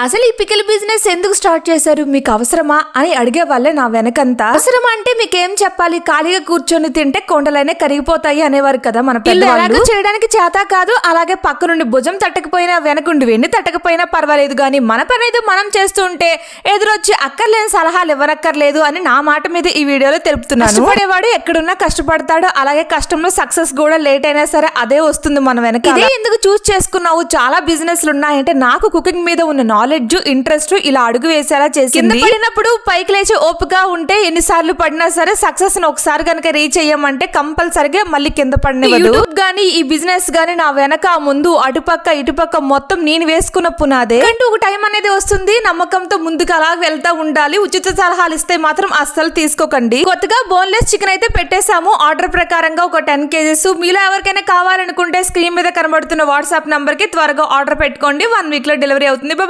అసలు ఈ pickle business ఎందుకు స్టార్ట్ చేశారు? మీకు అవసరమా? అని అడిగే వాళ్ళే నా వెనకంతా. అవసరమా అంటే మీకేం చెప్పాలి? ఖాళీగా కూర్చొని తింటే కొండలైనా కరిగిపోతాయి అనేవారు కదా మన పెద్దవాళ్ళు. చేయడానికి చేత కాదు అలాగే పక్క నుండి భుజం తట్టకపోయినా వెనకుండి వెన్ను తట్టకపోయినా పర్వాలేదు కానీ మన పని అయితే మనం చేస్తూ ఉంటే ఎదురొచ్చి అక్కర్లేని సలహాలు ఇవ్వనక్కర్లేదు అని నా మాట మీద ఈ వీడియోలో తెలుపుతున్నాను. కష్టపడేవాడు ఎక్కడున్నా కష్టపడతాడు అలాగే కష్టంలో సక్సెస్ కూడా లేట్ అయినా సరే అదే వస్తుంది మన వెనక ఇదే ఎందుకు చూస్ చేసుకున్నావు? చాలా బిజినెస్లు ఉన్నాయంటే నాకు కుకింగ్ మీద ఉన్న నాలెడ్జ్ ఇంట్రెస్ట్ ఇలా అడుగు వేసేలా చేసి కింద పడినప్పుడు పైకి లేచి ఓపిక ఉంటే ఎన్నిసార్లు పడినా సరే సక్సెస్ ఒకసారి కనుక రీచ్ అయ్యామంటే కంపల్సరిగా మళ్ళీ కింద పడిన యూట్యూబ్ గానీ ఈ బిజినెస్ గానీ నా వెనక ముందు అటుపక్క ఇటుపక్క మొత్తం నేను వేసుకున్న పునాదే. అంటూ ఒక టైం అనేది వస్తుంది నమ్మకంతో ముందుకు అలా వెళ్తా ఉండాలి. ఉచిత సలహాలు ఇస్తే మాత్రం అస్సలు తీసుకోకండి. కొత్తగా బోన్లెస్ చికెన్ అయితే పెట్టేశాము. ఆర్డర్ ప్రకారంగా ఒక టెన్ కేజెస్. మీలో ఎవరికైనా కావాలనుకుంటే స్క్రీన్ మీద కనబడుతున్న వాట్సాప్ నంబర్కి త్వరగా ఆర్డర్ పెట్టుకోండి. వన్ వీక్లో డెలివరీ అవుతుంది. Bye.